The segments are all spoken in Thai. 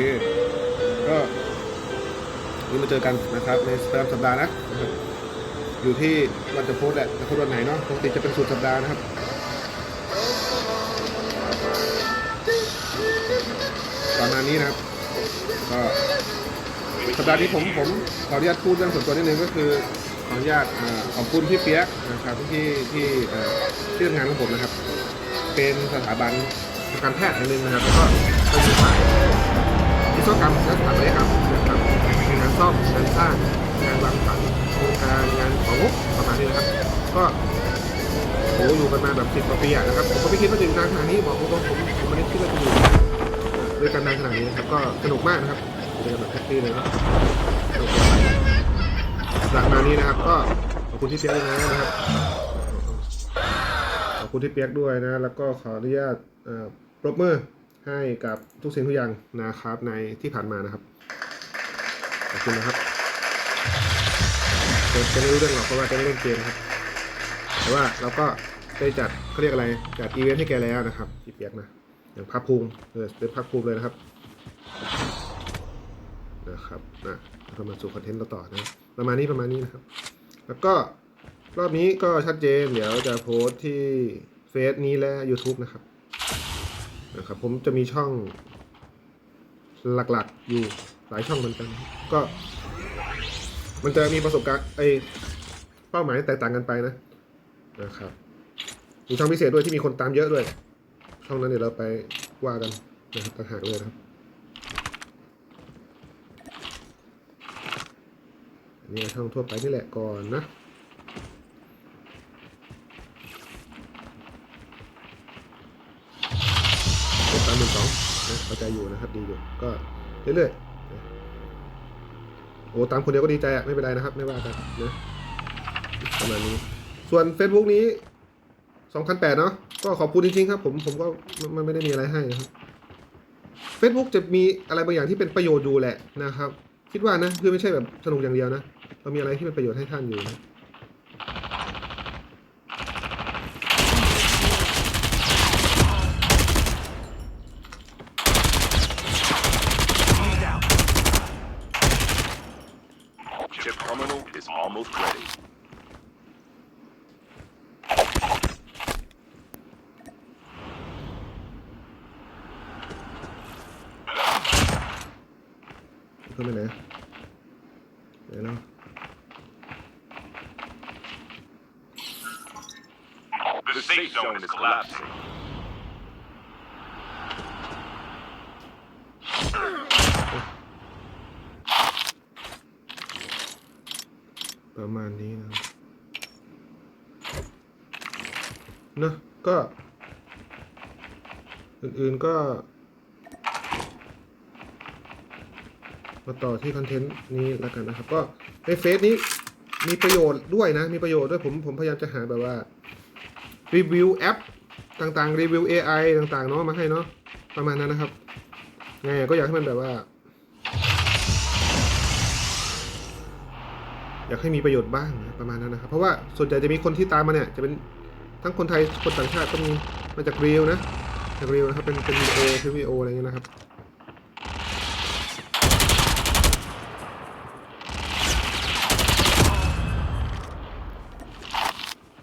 เคก็นี่มาเจอกันนะครับในประจำสัปดาห์นะนะครับอยู่ที่วันจะโพสแหละจะโพสวันไหนเนาะปกติจะเป็นสุดสัปดาห์นะครับประมาณนี้นะครับก็สัปดาห์นี้ผมผมขออนุญาตพูดเรื่องส่วนตัวนิดนึงก็คือขออนุญาตขอบคุณพี่เปียกนะครับที่ที่ที่ทำงานของผมนะครับ เป็นสถาบันทางการแพทย์แห่งหนึ่งนะครับแล้วก็เป็นสาย วิศวกรรมและสถาปัตยกรรมนะครับงานซ่อมงานสร้างงานวางผังโครงการงานของงบประมาณนี้นะครับ ก็โหอยู่กันมาแบบสิบกว่าปีอะนะครับผมก็ไม่คิดว่าจะอยู่นานขนาดนี้บอกตรงๆผมผมไม่ได้คิดว่าจะอยู่ด้วยกันนานขนาดนี้นะครับก็สนุกมากนะครับอยู่กันแบบแฮปปี้เลยนะหลังมานี้นะครับ ก็ขอบคุณที่เชียร์ด้วยนะครับขอบคุณที่เปียกด้วยนะ แล้วก็ขออนุญาตเอ่อปรบมือ ให้กับทุกสิ่งทุกอย่างนะครับในที่ผ่านมานะครับ ขอบคุณนะครับจะจะไม่รู้เรื่องหรอกเพราะว่าจะไม่เล่นเกมครับ แต่ว่าเราก็ได้จัดเขาเรียกอะไร จัดอีเวนต์ให้แกแล้วนะครับพี่เปียกนะ อย่างภาคภูมิเออเป็นภาคภูมิเลยนะครับ นะครับนะเรามาสู่คอนเทนต์เราต่อนะ ประมาณนี้ประมาณนี้นะครับ แล้วก็รอบนี้ก็ชัดเจน เดี๋ยวจะโพสต์ที่เฟซนี้และ YouTube นะครับ นะครับผมจะมีช่องหลักๆอยู่หลายช่องเหมือนกัน ก็ มันจะมีประสบการณ์ไอเป้าหมายแตกต่างกันไปนะนะครับมีช่องพิเศษด้วยที่มีคนตามเยอะด้วย ช่องนั้นเดี๋ยวเราไปว่ากันนะครับต่างหากเลยนะครับนนี้ช่องทั่วไปนี่แหละก่อนนะ อยู่นะครับดีอยู่ก็เรื่อยๆโอ้ตามคนเดียวก็ดีใจอะไม่เป็นไรนะครับ ไม่ว่ากันนะประมาณนี้ ส่วน Facebook นี้2008เนาะก็ขอบคุณจริงๆครับผมผมก็มันมันไม่ได้มีอะไรให้นะครับ Facebook จะมีอะไรบางอย่างที่เป็นประโยชน์อยู่แหละนะครับ คิดว่านะคือไม่ใช่แบบสนุกอย่างเดียวนะเรามีอะไรที่เป็นประโยชน์ให้ท่านอยู่นะ เพิ่มไปไหนเดี๋ยวนะ The safe zone is collapsing. ประมาณนี้นะครับเนอะก็ อื่นๆก็ มาต่อที่คอนเทนต์นี้แล้วกันนะครับ ก็ในเฟซนี้มีประโยชน์ด้วยนะ มีประโยชน์ด้วยผมผมพยายามจะหาแบบว่า รีวิวแอปต่างๆ รีวิว AI ต่างๆเนาะมาให้เนาะประมาณนั้นนะครับไงก็อยากให้มันแบบว่า อยากให้มีประโยชน์บ้างนะประมาณนั้นนะครับ เพราะว่าส่วนใหญ่จะมีคนที่ตามมาเนี่ย จะเป็นทั้งคนไทยคนต่างชาติก็มีมาจากรีวนะจากรีวนะครับเป็นเป็นวีโอคลิปวีโออะไรเงี้ยนะครับ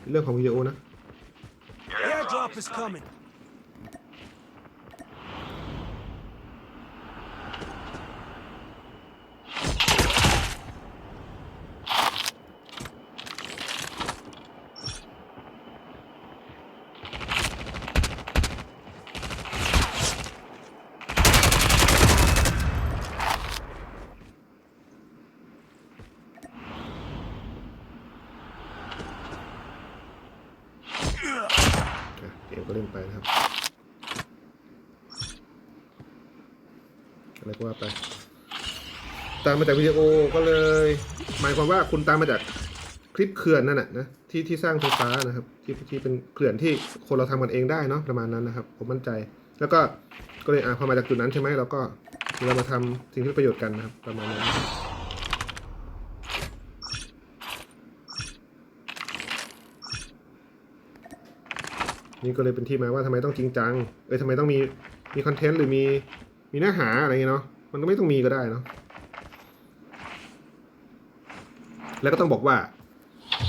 เรื่องของวิดีโอนะ Airdrop is coming. อะ เล่นไปนะครับอะไรก็ว่าไป ตามมาจากวิดีโอก็เลย หมายความว่าคุณตามมาจากคลิปเขื่อนนั่นแหะนะที่ที่สร้างไฟฟ้านะครับ ที่ที่เป็นเขื่อนที่คนเราทำกันเองได้เนาะประมาณนั้นนะครับ ผมมั่นใจ แล้วก็ก็เลยอ่าพอมาจากจุดนั้นใช่ไหมเราก็เรามาทำสิ่งที่เป็นประโยชน์กันนะครับ ประมาณนั้น นี่ก็เลยเป็นที่มาว่าทำไมต้องจริงจัง เอ้ยทำไมต้องมีมีคอนเทนต์หรือมีมีเนื้อหาอะไรเงี้ยเนาะ มันก็ไม่ต้องมีก็ได้เนาะ แล้วก็ต้องบอกว่า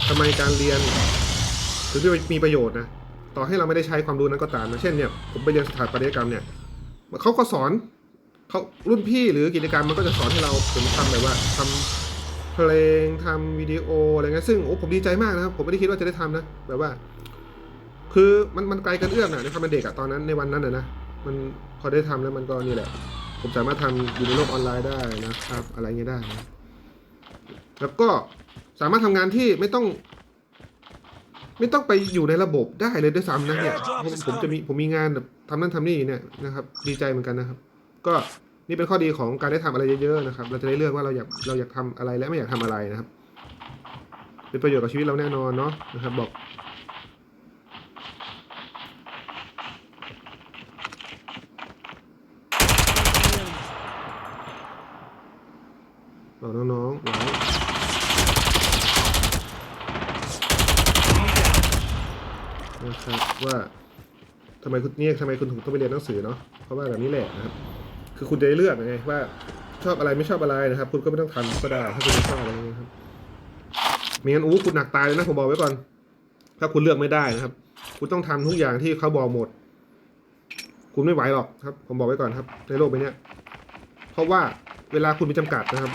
ทำไมการเรียนถึงจะมีประโยชน์นะ ต่อให้เราไม่ได้ใช้ความรู้นั้นก็ตามนะ เช่นเนี่ยผมไปเรียนสถาปัตยกรรมเนี่ยเขาก็สอนเขารุ่นพี่หรือกิจกรรมมันก็จะสอนให้เราผมทำแบบว่าทำเพลงทำวิดีโออะไรเงี้ยซึ่งโอ้ผมดีใจมากนะครับ ผมไม่ได้คิดว่าจะได้ทำนะแบบว่า คือมันมันไกลกันเอื้อมนะในความเป็นเด็กอะตอนนั้นในวันนั้นอะนะมันพอได้ทำแล้วมันก็นี่แหละ ผมสามารถทำอยู่ในโลกออนไลน์ได้นะครับ อะไรเงี้ยได้นะแล้วก็สามารถทำงานที่ไม่ต้อง ไม่ต้องไปอยู่ในระบบได้เลยด้วยซ้ำนะเนี่ยผมผมจะมีผมมีงานแบบทำนั่นทำนี่เนี่ยนะครับ ดีใจเหมือนกันนะครับ ก็นี่เป็นข้อดีของการได้ทำอะไรเยอะๆนะครับ เราจะได้เลือกว่าเราอยากเราอยากทำอะไรและไม่อยากทำอะไรนะครับ เป็นประโยชน์กับชีวิตเราแน่นอนเนาะนะครับ บอกน้องๆไว้นะครับ ว่าทำไมคุณเนี่ยทำไมคุณถึงต้องไปเรียนหนังสือเนาะเพราะว่าแบบนี้แหละนะครับ คือคุณจะได้เลือกไงว่าชอบอะไรไม่ชอบอะไรนะครับ คุณก็ไม่ต้องทำก็ได้ถ้าคุณไม่ชอบอะไรนะครับไม่งั้นอู้คุณหนักตายเลยนะผมบอกไว้ก่อน ถ้าคุณเลือกไม่ได้นะครับ คุณต้องทำทุกอย่างที่เขาบอกหมด คุณไม่ไหวหรอกครับ ผมบอกไว้ก่อนครับ ในโลกใบนี้เพราะว่าเวลาคุณมีจำกัดนะครับ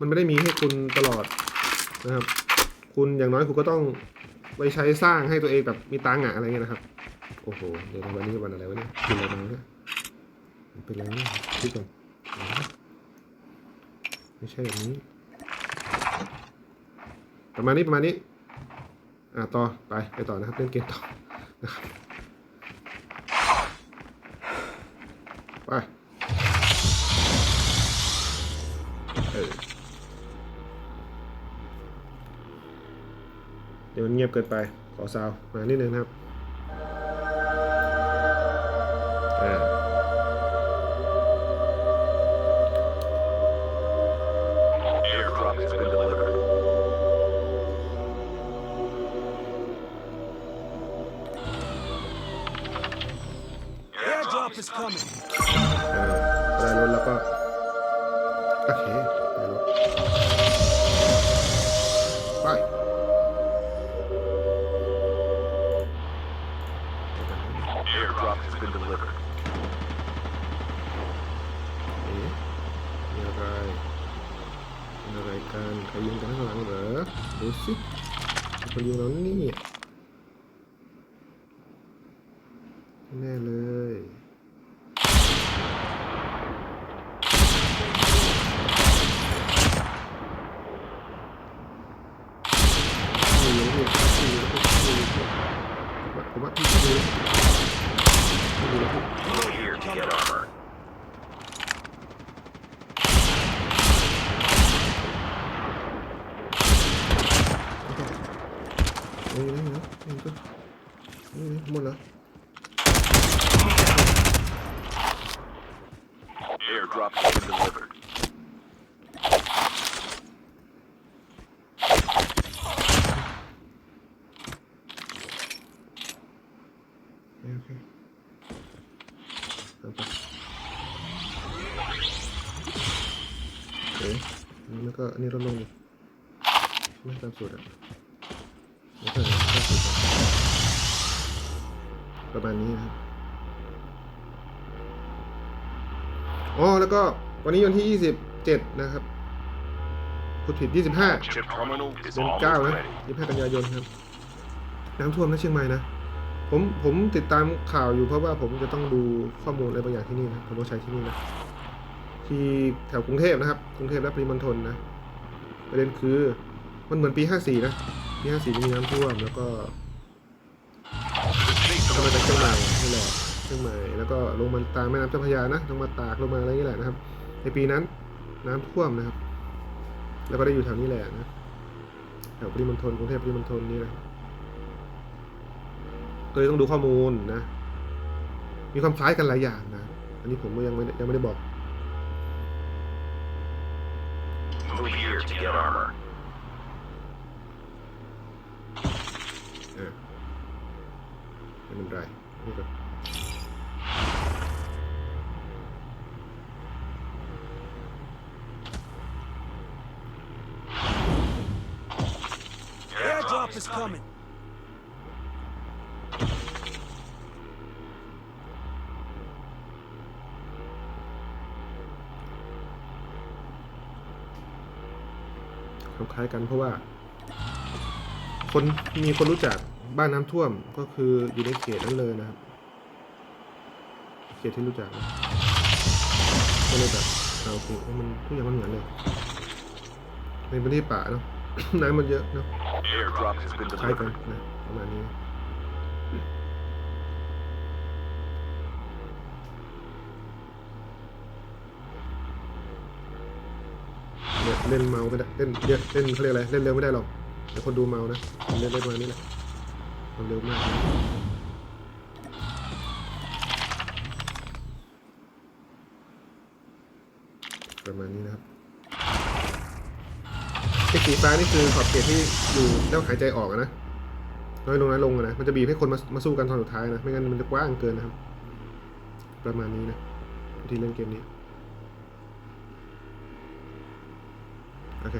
มันไม่ได้มีให้คุณตลอดนะครับ คุณอย่างน้อยคุณก็ต้อง ไปใช้สร้างให้ตัวเองแบบมีตังค์อะอะไรเงี้ยนะครับ โอ้โห เดี๋ยววันนี้วันอะไรวะเนี่ยกินอะไรมาเนี่ยเป็นอะไรเนี่ยคิดก่อนไม่ใช่แบบนี้ ประมาณนี้ประมาณนี้ อ่าต่อไปไปต่อนะครับเล่นเกมต่อนะครับไป ดี๋ยวมันเงียบเกินไป ขอซาวมานิดนึงนะครับอ่า Airdrop has been delivered. Airdrop is coming. เออได้รถแล้วก็โอเคได้รถไป กันใครยิงกันข้างหลังเหรอดูสิมีคนยิงเรานี่แน่เลยนี่ยังไม่นี่ยังไม่นี่ผมว่าพี่ดูนี่ดูแล้วพี่ We're here to get armor. นี่นี่นี่นี่ก็นี่นี่หมดแล้ว Airdrop has been delivered. โอเคเอาไปโอเคอันนี้แล้วก็อันนี้ลดลงดิ ไม่ตามสูตรอะไม่ใช่ตามสูตรอะประมาณนี้นะครับอ๋อแล้วก็วันนี้วันที่ 27 นะครับพูดผิด 25 Chip terminal is เดือน almost เก้านะ ready. ยี่ห้ากันยายนครับ น้ำท่วมนะเชียงใหม่นะ ผมผมติดตามข่าวอยู่เพราะว่าผมจะต้องดูข้อมูลอะไรบางอย่างที่นี่นะ ผมต้องใช้ที่นี่นะ ที่แถวกรุงเทพนะครับ กรุงเทพและปริมณฑลนะ ประเด็นคือ มันเหมือนปี 54 นะ ปี 54จะมีน้ำท่วมแล้วก็ The safe ก็มาจากเชียงใหม่นี่แหละเชียงใหม่แล้วก็ลงมาตามแม่น้ำเจ้าพระยานะลงมาตากลงมาอะไรนี่แหละนะครับ ในปีนั้นน้ำท่วมนะครับ แล้วก็ได้อยู่แถวนี้แหละนะแถวปริมณฑลกรุงเทพปริมณฑลนี่นะก็เลยต้องดูข้อมูลนะ มีความคล้ายกันหลายอย่างนะ อันนี้ผมก็ยังไม่ได้ยังไม่ได้บอก We're here to get armor. ไม่เป็นไรนี่ก็คล้ายกันเพราะว่า คนมีคนรู้จัก บ้านน้ำท่วมก็คืออยู่ในเขตนั้นเลยนะครับ เขตที่รู้จักนะก็เลยแบบเอาโอเคมันทุกอย่างมันเหมือนเลยในพื้นที่ป่าเนาะ น้ำมันเยอะเนาะ Airdrop has been คล้ายกันนะประมาณนี้เล่นเมาไม่ได้เล่นเยอะเล่นเขาเรียกอะไร เล่นเร็วไม่ได้หรอกเดี๋ยวคนดูเมานะ เล่นได้ประมาณนี้แหละ มันเร็วมากประมาณนี้นะครับไอ้สีฟ้านี่คือขอบเขตที่อยู่แล้วหายใจออกนะน้อยลงน้อยลงนะมันจะบีบให้คนมามาสู้กันตอนสุดท้ายนะไม่งั้นมันจะกว้างเกินนะครับ ประมาณนี้นะวิธีเล่นเกมนี้โอเค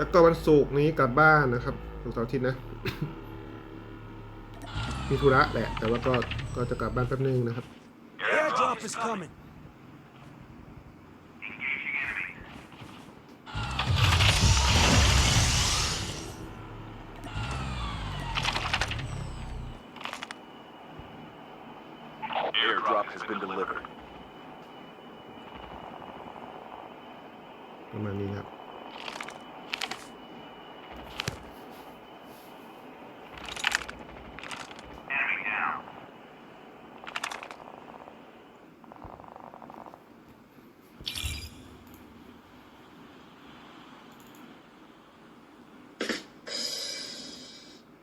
แล้วก็วันศุกร์นี้กลับบ้านนะครับศุกร์เสาร์อาทิตย์นะ มีธุระแหละ แต่ว่าก็ก็จะกลับบ้านแป๊บนึงนะครับ Airdrop is coming. Airdrop has been delivered. ประมาณนี้ครับ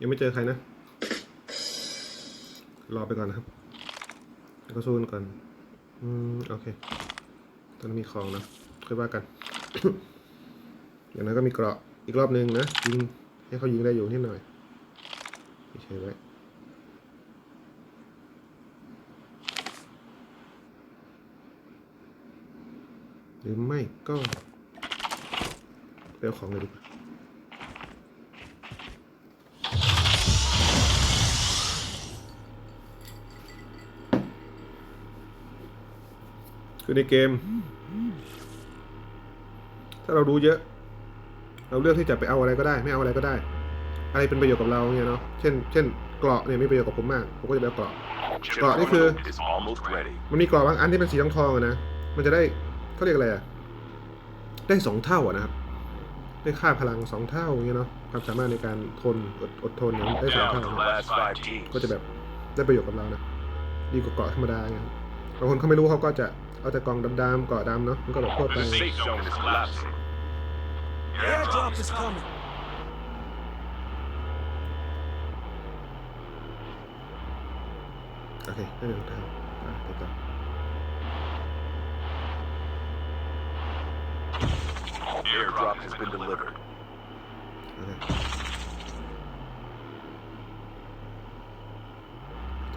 ยังไม่เจอใครนะ รอไปก่อนนะครับแล้วก็สู้กันก่อน อืม โอเค ตอนนี้มีของนะค่อยว่ากัน อย่างนั้นก็มีเกราะอีกรอบหนึ่งนะ ยิง ให้เขายิงได้อยู่นิดหน่อยเฉยไว้หรือไม่ก็ไปเอาของเลยดีกว่า คือในเกม ถ้าเรารู้เยอะ เราเลือกที่จะไปเอาอะไรก็ได้ ไม่เอาอะไรก็ได้ อะไรเป็นประโยชน์กับเราเนี่ยเนาะเช่น เช่นเกราะเนี่ยมีประโยชน์กับผมมาก ผมก็จะไปเอาเกราะ Chip Got it, terminal uh, is almost ready. มันมีเกราะบางอันที่เป็นสีทองทองๆอะนะมันจะได้เขาเรียกอะไรอะได้สองเท่าอะนะครับได้ค่าพลังสองเท่าอย่างเงี้ยเนาะความสามารถในการทนอดอดทนเนี่ยได้สองเท่านะก็จะแบบได้ประโยชน์กับเรานะดีกว่าเกราะธรรมดาไงครับบางคนเขาไม่รู้เขาก็จะ เอาแต่กล่องดำๆเกราะดำเนาะมันก็แบบทั่วไป The safe zone is collapsing. Airdrop is coming. โอเคไม่เป็นทางอะติดต่อ Airdrop has been delivered. โอเค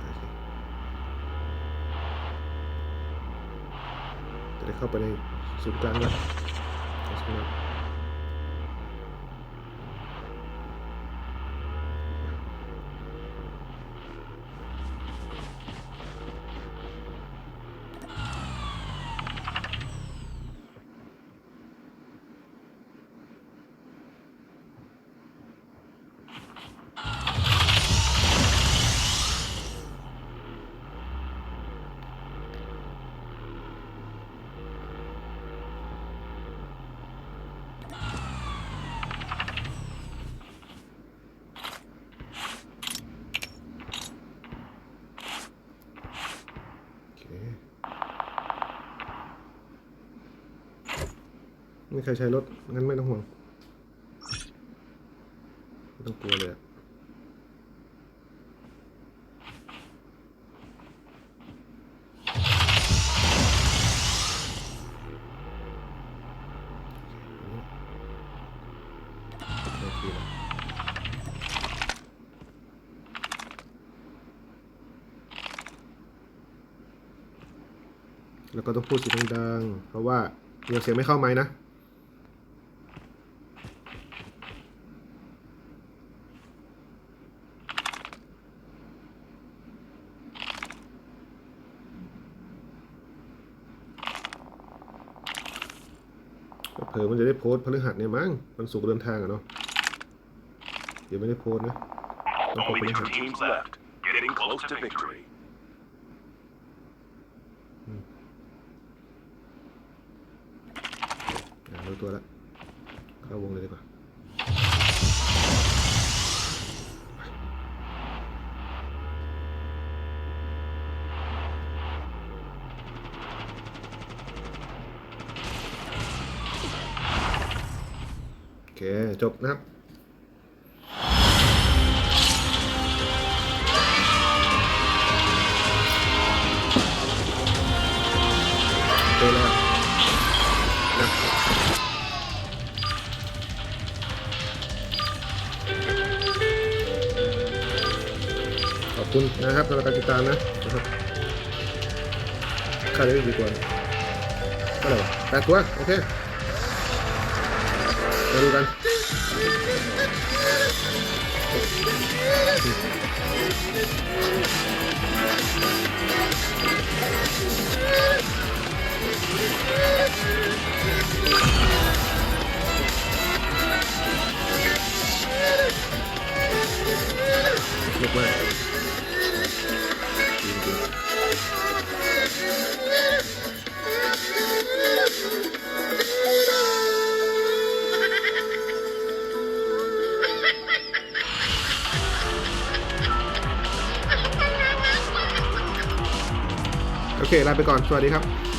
โอเคจะได้ เข้าไปในศูนย์กลางนะขอบคุณครับโอเค ไม่ใครใช้รถ งั้นไม่ต้องห่วง ไม่ต้องกลัวเลยแล้วก็ต้องพูดเสียงดังๆเพราะว่าเดี๋ยวเสียงไม่เข้าไม้นะเผลอมันะได้ โพสต์พฤหัสเนี่ยมั้งมันสุกร์เดินทางอะเนาะเดี๋ยวไม่ได้โพสต์นะต้องโพสต์พ Only ฤหั two ส teams left. Getting close to victory. อ่ารู้ตัวแล้วเข้าวงเลยดีกว่า จบนะครับโอเคแล้วนะขอบคุณนะครับสำหรับการติดตามนะนะครับค่าได้ดีกว่าเท่าไหร่วะแปดตัวโอเคมาดูกัน Thank you. ลาไปก่อน สวัสดีครับ